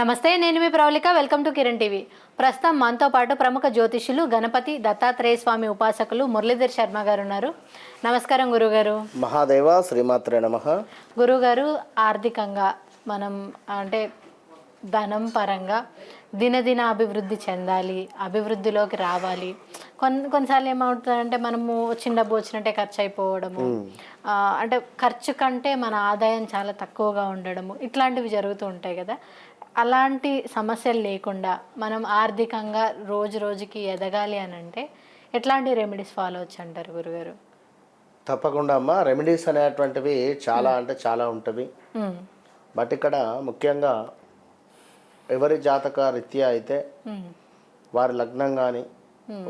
నమస్తే నేను మీ Pravalika welcome to Kiran TV. ప్రస్తుతం మనతో పాటు ప్రముఖ జ్యోతిష్యులు గణపతి దత్తాత్రేయ స్వామి ఉపాసకులు మురళీధర్ శర్మ గారు ఉన్నారు నమస్కారం గురుగారు. మహాదేవ శ్రీమాత్రే నమ. గురుగారు ఆర్థికంగా మనం అంటే ధనం పరంగా దినదిన అభివృద్ధి చెందాలి అభివృద్ధిలోకి రావాలి. కొన్ని కొన్నిసార్లు ఏమవుతుందంటే మనము వచ్చిన డబ్బు వచ్చినట్టే ఖర్చు అయిపోవడము అంటే ఖర్చు కంటే మన ఆదాయం చాలా తక్కువగా ఉండడము ఇట్లాంటివి జరుగుతూ ఉంటాయి కదా. అలాంటి సమస్యలు లేకుండా మనం ఆర్థికంగా రోజు రోజుకి ఎదగాలి అని అంటే ఎట్లాంటి రెమెడీస్ ఫాలో అవచ్చు అంటారు గురుగారు? తప్పకుండా అమ్మ. రెమెడీస్ అనేటువంటివి చాలా అంటే చాలా ఉమ్, బట్ ఇక్కడ ముఖ్యంగా ఎవరి జాతక రీత్యా అయితే వారి లగ్నం కానీ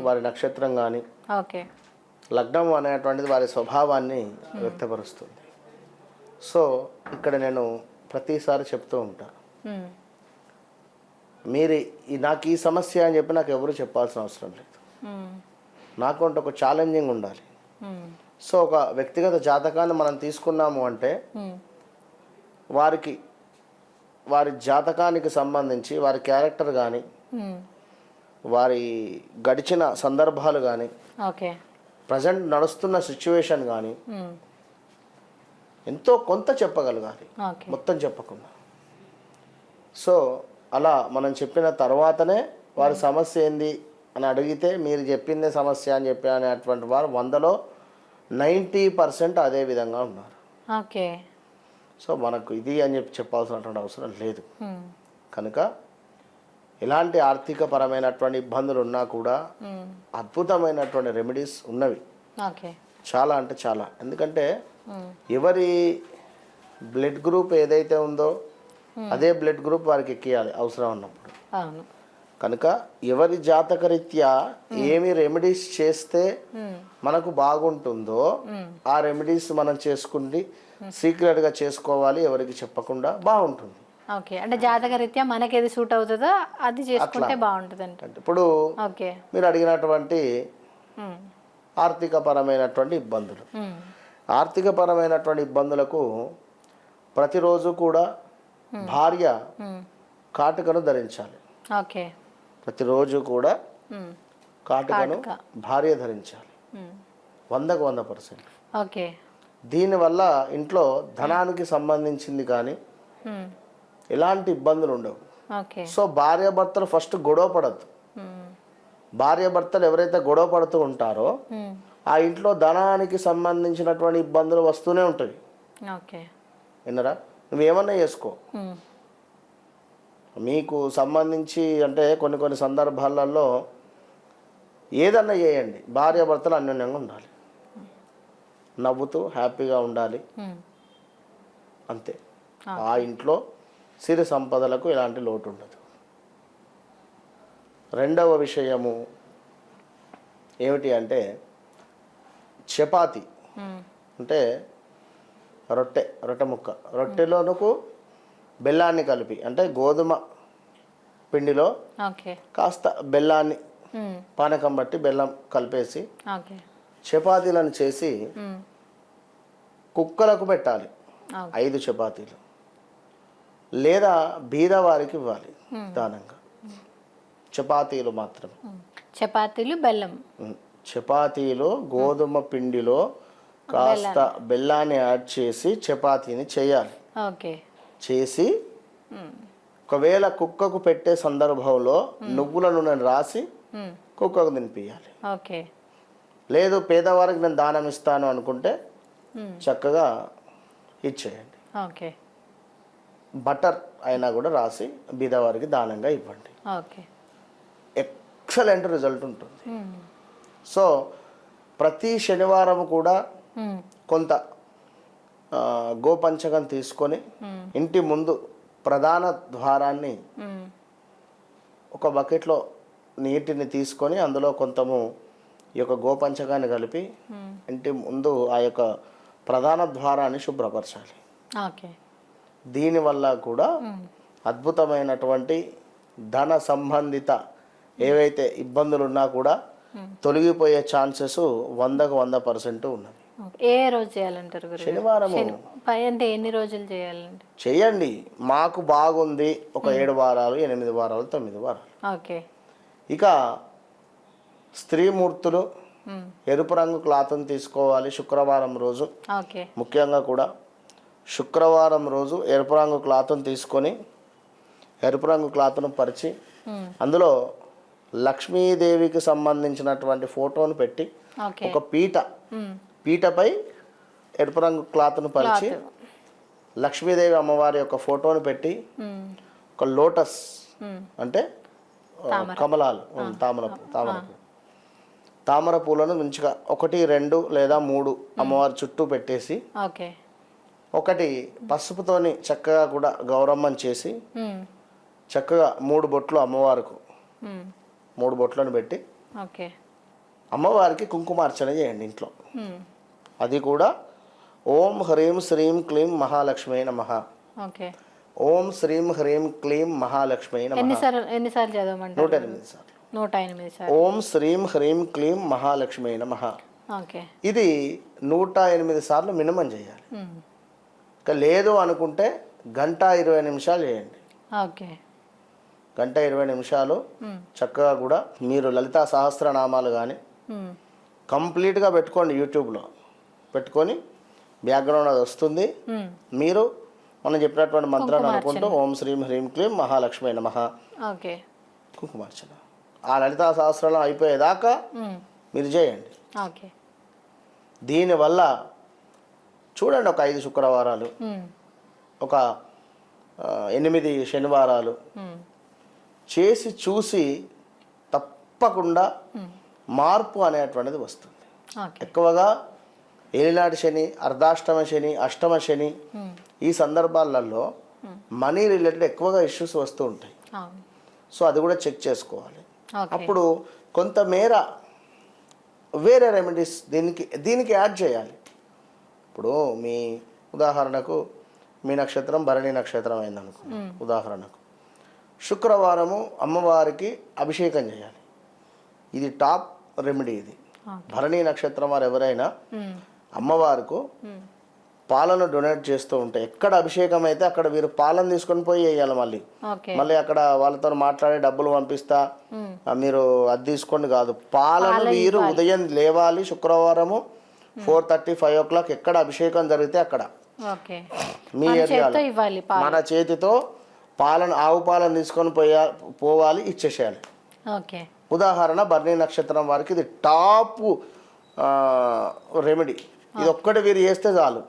వారి నక్షత్రం కానీ ఓకే. లగ్నం అనేటువంటిది వారి స్వభావాన్ని వ్యక్తపరుస్తుంది. సో ఇక్కడ నేను ప్రతిసారి చెప్తూ ఉంటాను మీరు నాకు ఈ సమస్య అని చెప్పి నాకు ఎవరు చెప్పాల్సిన అవసరం లేదు. నాకు అంటే ఒక ఛాలెంజింగ్ ఉండాలి. సో ఒక వ్యక్తిగత జాతకాన్ని మనం తీసుకున్నాము అంటే వారికి వారి జాతకానికి సంబంధించి వారి క్యారెక్టర్ కానీ వారి గడిచిన సందర్భాలు కానీ ప్రజెంట్ నడుస్తున్న సిచ్యువేషన్ కానీ ఎంతో కొంత చెప్పగలగాలి. మొత్తం చెప్పకుండా. సో అలా మనం చెప్పిన తర్వాతనే వారి సమస్య ఏంది అని అడిగితే మీరు చెప్పిందే సమస్య అని చెప్పి అనేటువంటి వారు వందలో నైంటీ పర్సెంట్ అదే విధంగా ఉన్నారు. ఓకే. సో మనకు ఇది అని చెప్పి చెప్పాల్సినటువంటి అవసరం లేదు. కనుక ఎలాంటి ఆర్థిక పరమైనటువంటి ఇబ్బందులు ఉన్నా కూడా అద్భుతమైనటువంటి రెమెడీస్ ఉన్నవి. ఓకే. చాలా అంటే చాలా. ఎందుకంటే ఎవరి బ్లడ్ గ్రూప్ ఏదైతే ఉందో అదే బ్లడ్ గ్రూప్ వారికి ఎక్కియాలి అవసరం ఉన్నప్పుడు. కనుక ఎవరి జాతక రీత్యా ఏమి రెమెడీస్ చేస్తే మనకు బాగుంటుందో ఆ రెమెడీస్ మనం చేసుకుంది సీక్రెట్గా చేసుకోవాలి ఎవరికి చెప్పకుండా బాగుంటుంది. ఓకే. అంటే జాతక రీత్యా మనకి ఏది సూట్ అవుతుందో అది చేసుకుంటే బాగుంటుంది అంట ఇప్పుడు ఓకే. మీరు అడిగినటువంటి ఆర్థిక పరమైనటువంటి ఇబ్బందులు. ఆర్థిక పరమైనటువంటి ఇబ్బందులకు ప్రతిరోజు కూడా భార్య ఉమ్, కాటుకను ధరించాలి. ఓకే ప్రతిరోజు కూడా ఉమ్, కాటుకను కాటుక. భార్య ధరించాలి. వందకు వంద పర్సెంట్. ఓకే దీనివల్ల ఇంట్లో ధనానికి సంబంధించింది కానీ ఎలాంటి ఇబ్బందులు ఉండవు. ఓకే సో భార్యాభర్తలు ఫస్ట్ గొడవ పడద్దు. ఉమ్, భార్యాభర్తలు ఎవరైతే గొడవ పడుతూ ఉంటారో ఆ ఇంట్లో ధనానికి సంబంధించినటువంటి ఇబ్బందులు వస్తూనే ఉంటాయి. ఓకే విన్నరా? నువ్వేమన్నా చేసుకో. మీకు సంబంధించి అంటే కొన్ని కొన్ని సందర్భాలలో ఏదన్నా చేయండి. భార్యాభర్తలు అన్యోన్యంగా ఉండాలి. నవ్వుతూ హ్యాపీగా ఉండాలి. అంతే. ఆ. ఇంట్లో సిరి సంపదలకు ఎలాంటి లోటు ఉండదు. రెండవ విషయము ఏమిటి అంటే చపాతి. అంటే రొట్టె రొట్టె ముక్క. రొట్టెలోనుకు బెల్లాన్ని కలిపి అంటే గోధుమ పిండిలో కాస్త బెల్లాన్ని పానకం బట్టి బెల్లం కలిపేసి చపాతీలను చేసి కుక్కలకు పెట్టాలి. ఐదు చపాతీలు. లేదా బీదవారికి ఇవ్వాలి దానంగా. చపాతీలు మాత్రమే. ఉమ్. చపాతీలు బెల్లం. చపాతీలు గోధుమ పిండిలో కాస్త బెల్లాన్ని. యాడ్ చేసి చపాతీని చేయాలి. ఓకే. చేసి ఒకవేళ కుక్కకు పెట్టే సందర్భంలో నువ్వుల నూనెను రాసి కుక్కకు తినిపించాలి ఓకే. లేదు పేదవారికి నేను దానం ఇస్తాను అనుకుంటే చక్కగా ఇచ్చేయండి. ఓకే. బటర్ అయినా కూడా రాసి బీదవారికి దానంగా ఇవ్వండి. ఓకే. ఎక్సలెంట్ రిజల్ట్ ఉంటుంది. సో ప్రతి శనివారం కూడా కొంత గోపంచకం తీసుకొని ఇంటి ముందు ప్రధాన ద్వారాన్ని ఒక బకెట్లో నీటిని తీసుకొని అందులో కొంతము ఈ యొక్క గోపంచకాన్ని కలిపి ఇంటి ముందు ఆ యొక్క ప్రధాన ద్వారాన్ని శుభ్రపరచాలి. దీనివల్ల కూడా అద్భుతమైనటువంటి ధన సంబంధిత ఏవైతే ఇబ్బందులు ఉన్నా కూడా తొలగిపోయే ఛాన్సెస్ వందకు వంద పర్సెంట్ ఉన్నది ఏ రోజు చేయాలంటారు పై అంటే ఎన్ని రోజులు చేయాలండి? చేయండి. మాకు బాగుంది. ఒక ఏడు వారాలు ఎనిమిది వారాలు తొమ్మిది వారాలు. ఓకే. ఇక స్త్రీమూర్తులు ఎరుపు రంగు క్లాత్ని తీసుకోవాలి శుక్రవారం రోజు. ముఖ్యంగా కూడా శుక్రవారం రోజు ఎరుపు రంగు క్లాత్ని తీసుకొని ఎరుపు రంగు క్లాత్ను పరిచి అందులో లక్ష్మీదేవికి సంబంధించినటువంటి ఫోటోను పెట్టి ఒక పీట పీటపై ఎరుపు రంగు క్లాత్ను పరిచి లక్ష్మీదేవి అమ్మవారి యొక్క ఫోటోను పెట్టి ఒక లోటస్ అంటే కమలాలు తామర తామర తామర పూలను మంచిగా ఒకటి రెండు లేదా మూడు అమ్మవారి చుట్టూ పెట్టేసి ఓకే. ఒకటి పసుపుతోని చక్కగా కూడా గౌరమ్మని చేసి చక్కగా మూడు బొట్లు అమ్మవారికి మూడు బొట్లను పెట్టి ఓకే. అమ్మవారికి కుంకుమార్చన చేయండి ఇంట్లో. అది కూడా ఓం హ్రీం శ్రీం క్లీం మహాలక్ష్మి నమ. ఓం శ్రీం హ్రీం క్లీం మహాలక్ష్మి నమ. ఎన్నిసార్లు నూట ఎనిమిది సార్లు. నూట ఎనిమిది సార్లు. ఓం శ్రీం హ్రీం క్లీం మహాలక్ష్మి నమ. ఇది నూట ఎనిమిది సార్లు మినిమం చేయాలి. ఇక లేదు అనుకుంటే గంట ఇరవై నిమిషాలు చేయండి. ఓకే. గంట ఇరవై నిమిషాలు చక్కగా కూడా మీరు లలితా సహస్రనామాలు కానీ కంప్లీట్గా పెట్టుకోండి యూట్యూబ్లో. పెట్టుకొని బ్యాక్గ్రౌండ్ అది వస్తుంది. మీరు మనం చెప్పినటువంటి మంత్రాన్ని అనుకుంటూ ఓం శ్రీం హ్రీం క్లీం మహాలక్ష్మి నమ. కుంకుమార్చన. ఆ లలితా సహస్రాలు అయిపోయేదాకా మీరు చేయండి. ఓకే. దీనివల్ల చూడండి ఒక ఐదు శుక్రవారాలు. ఒక ఎనిమిది శనివారాలు. చేసి చూసి తప్పకుండా మార్పు అనేటువంటిది వస్తుంది. ఎక్కువగా ఏలినాటి శని అర్ధాష్టమ శని అష్టమ శని ఉమ్, ఈ సందర్భాలలో మనీ రిలేటెడ్ ఎక్కువగా ఇష్యూస్ వస్తూ ఉంటాయి. సో అది కూడా చెక్ చేసుకోవాలి. అప్పుడు కొంతమేర వేరే రెమెడీస్ దీనికి దీనికి యాడ్ చేయాలి. ఇప్పుడు మీ ఉదాహరణకు మీ నక్షత్రం భరణి నక్షత్రం అయిందనుకో ఉదాహరణకు. శుక్రవారము అమ్మవారికి అభిషేకం చేయాలి. ఇది టాప్ రెమెడీ ఇది. భరణి నక్షత్రం వారు ఎవరైనా ఉమ్, అమ్మవారికి ఉమ్, పాలను డొనేట్ చేస్తూ ఉంటే ఎక్కడ అభిషేకం అయితే అక్కడ వీరు పాలను తీసుకొని పోయి వేయాలి మళ్ళీ. మళ్ళీ అక్కడ వాళ్ళతో మాట్లాడి డబ్బులు పంపిస్తా. ఆ, మీరు అది తీసుకోండి కాదు. పాలను వీరు ఉదయం లేవాలి శుక్రవారము four thirty five o'clock ఎక్కడ అభిషేకం జరిగితే అక్కడ. మీ మన ఏరియాలో. చేత్తో మన పాలను ఆవు పాలను తీసుకొని పోయా పోవాలి ఇచ్చేసేయాలి. ఉదాహరణ బర్ణీ నక్షత్రం వారికి ఇది టాప్ రెమెడీ. ఇది ఒక్కటి వీరు చేస్తే చాలు.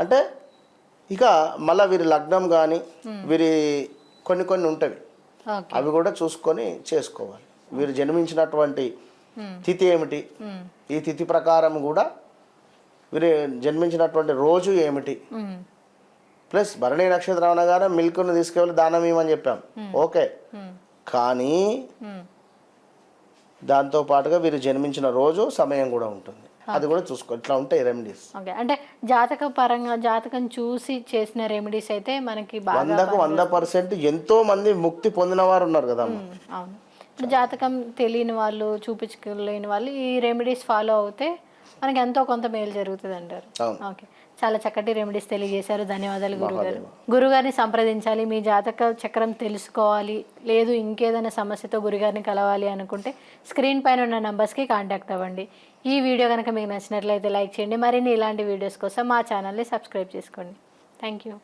అంటే ఇక మళ్ళీ వీరి లగ్నం కానీ వీరి కొన్ని కొన్ని ఉంటవి. అవి కూడా చూసుకొని చేసుకోవాలి. వీరు జన్మించినటువంటి తిథి ఏమిటి? ఈ తిథి ప్రకారం కూడా వీరు జన్మించినటువంటి రోజు ఏమిటి? ప్లస్ భరణి నక్షత్రం అనగానే మిల్క్ను తీసుకెళ్ళి దానం ఇవ్వమని చెప్పాం ఓకే. కానీ దాంతో పాటుగా వీరు జన్మించిన రోజు సమయం కూడా ఉంటుంది. అది కూడా చూసుకో ఇట్లా ఉంటాయి రెమెడీస్ ఓకే. అంటే జాతక పరంగా జాతకం చూసి చేసిన రెమెడీస్ అయితే మనకి వందకు వంద పర్సెంట్ ఎంతో మంది ముక్తి పొందిన వారు ఉన్నారు కదా అవును. జాతకం తెలియని వాళ్ళు చూపించుకోలేని వాళ్ళు ఈ రెమెడీస్ ఫాలో అవుతే మనకి ఎంతో కొంత మేలు జరుగుతుంది అంటారు. ఓకే. చాలా చక్కటి రెమెడీస్ తెలియజేశారు. ధన్యవాదాలు గురుగారు. గురుగారిని సంప్రదించాలి మీ జాతక చక్రం తెలుసుకోవాలి లేదు ఇంకేదైనా సమస్యతో గురుగారిని కలవాలి అనుకుంటే స్క్రీన్ పైన ఉన్న నంబర్స్కి కాంటాక్ట్ అవ్వండి. ఈ వీడియో కనుక మీకు నచ్చినట్లయితే లైక్ చేయండి. మరిన్ని ఇలాంటి వీడియోస్ కోసం మా ఛానల్ని సబ్స్క్రైబ్ చేసుకోండి. Thank you